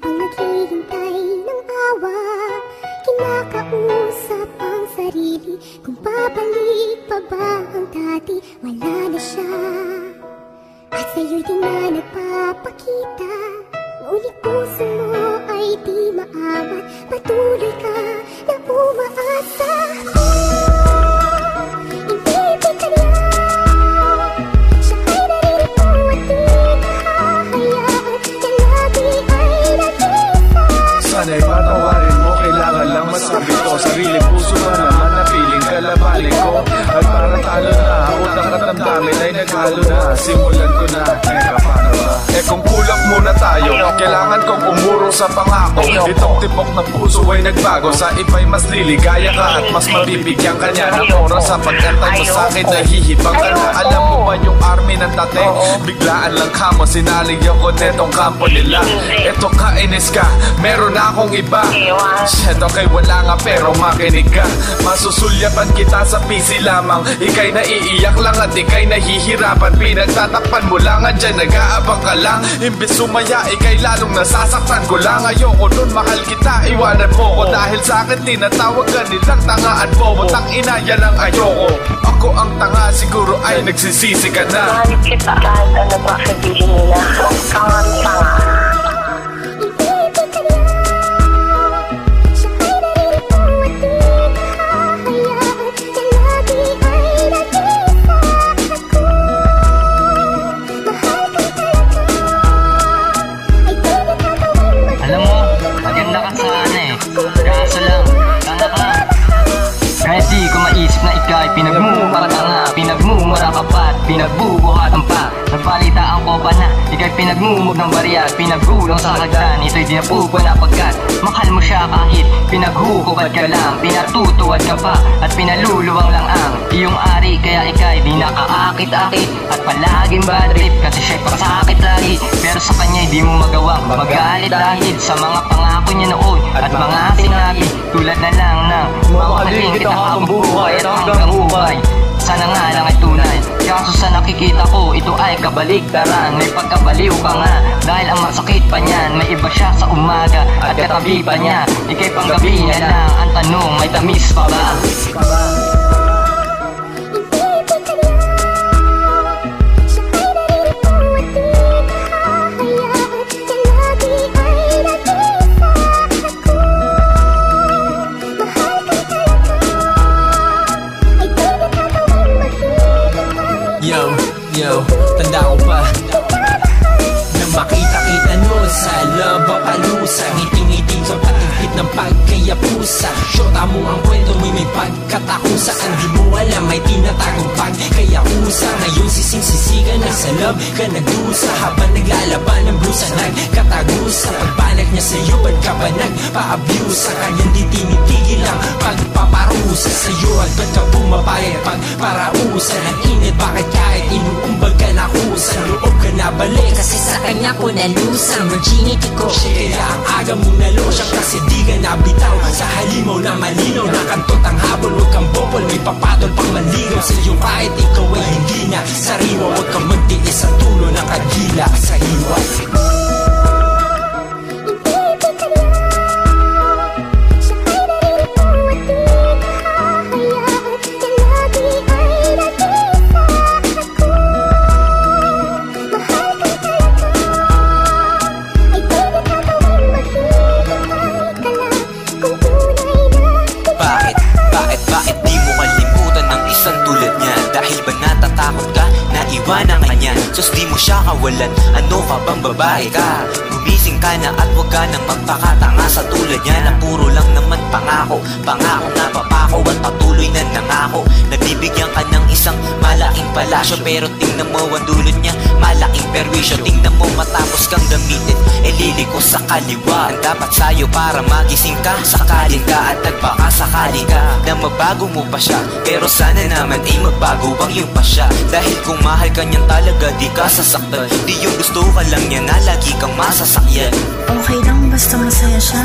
Habang naghihintay ng awa Kinakausap ang sarili. Kung babalik pa ba ang dati Wala na siya. At sa'yo'y di na nagpapakita. Ngunit puso mo ay di maawat Patuloy ka na at damdamin ay naghalo na Simulan ko na, teka paano ba? Eh kung kulang muna tayo, kailangan kong umurong sa pangako. Itong tibok ng puso ay nagbago Sa iba'y mas liligaya ka at mas mabibigyan ka niya Ng oras sa pagkantay mo sa akin nahihibang ka na. Alam mo ba yung army ng dati? Biglaan lang kamo, sinali ako netong kampo nila. Eto kainis ka, meron akong iba. Siyento kay wala nga pero makinig ka. Masusulyapan kita sa PC lamang. Ika'y naiiyak lang at ika'y nahihirapan. Pinagtatakpan mo lang at dyan nag-aabang ka lang Imbis sumaya ika'y lalong nasasaktan ko lang. Ayoko nun mahal kita iwanan mo ko. Dahil sa akin tinatawag ka nilang tangaan mo. Tang ina yan ang ayoko? Ako ang tanga siguro ay nagsisisi ka na. Mahal kita kahit ano pa sabihin nila. Tangan tanga. Na ikaw'y pinagmumug ng barya at Pinagulong sa hagdan, ito'y di napupo na pagkat Mahal mo siya kahit pinaghukupad ka lang Pinatutuwad ka pa at pinaluluwang lang ang Iyong ari kaya ikaw'y di nakaakit-akit At palaging bad trip kasi siya'y pasakit lagi Pero sa kanya'y di mo magawang magalit dahil Sa mga pangako niya noon at mga sinabi. Tulad na lang ng mamahalin kita habang buhay at hanggang buhay. Sana nga lang ay Kaso sa nakikita ko, ito ay kabaliktaran May pagkabaliw ka nga. Dahil ang masakit pa niyan May iba siya sa umaga At katabi pa niya. Ika'y panggabi niya lang Ang tanong, may tamis pa ba? Hindi Lollapalooza Ngiting-ngiting sa pagkikit ng pagkayapusa. Shota mo ang kwento mo'y may pagkatakusan Di mo alam may tinatagong pagkayakusa Ngayon sising-sisigan na sa love ka nagdusa Habang naglalaban ng blusa Nagkatagusa. Pagbanag niya sa'yo ba't ka ba nagpa-abuse? Sa kanyang di tinitigil ang pagpaparusa Sa'yo. At ba't ka pumapayag Kanya ko nalusang virginity ko. Kaya aga mong nalosya Kasi di ka nabitaw. Sa halimaw na malinaw Nakantot ang habol. Huwag kang bopol May papatol pang maligaw Sa iyo. Kahit ikaw ay hindi na Sariwa Huwag kang magtiis sa tulo ng kagila Sa hiwa Bakit? Bakit di mo kalimutan ng isang tulad niya? Dahil ba natatakot ka na iwanan ka niya? Sus di mo siya kawalan, ano ka bang babae ka? Gumising ka na at huwag ka nang magpakatanga sa tulad niya Na puro lang naman pangako Pangako na papako at patuloy na nangako Nabibigyan ka ng isang malaking palasyo Pero tingnan mo ang dulot niya Malaking perwisyo Tingnan mo E kaliwa Ang dapat sa'yo para magising ka. Sakalin ka at nagpakasakali ka Na mabago mo pa siya. Pero sana naman ay magbago ang iyong pasya. Dahil kung mahal ka niyan talaga di ka sasaktan. Di yung gusto ka lang niya na lagi kang masasakyan. Okay lang basta masaya siya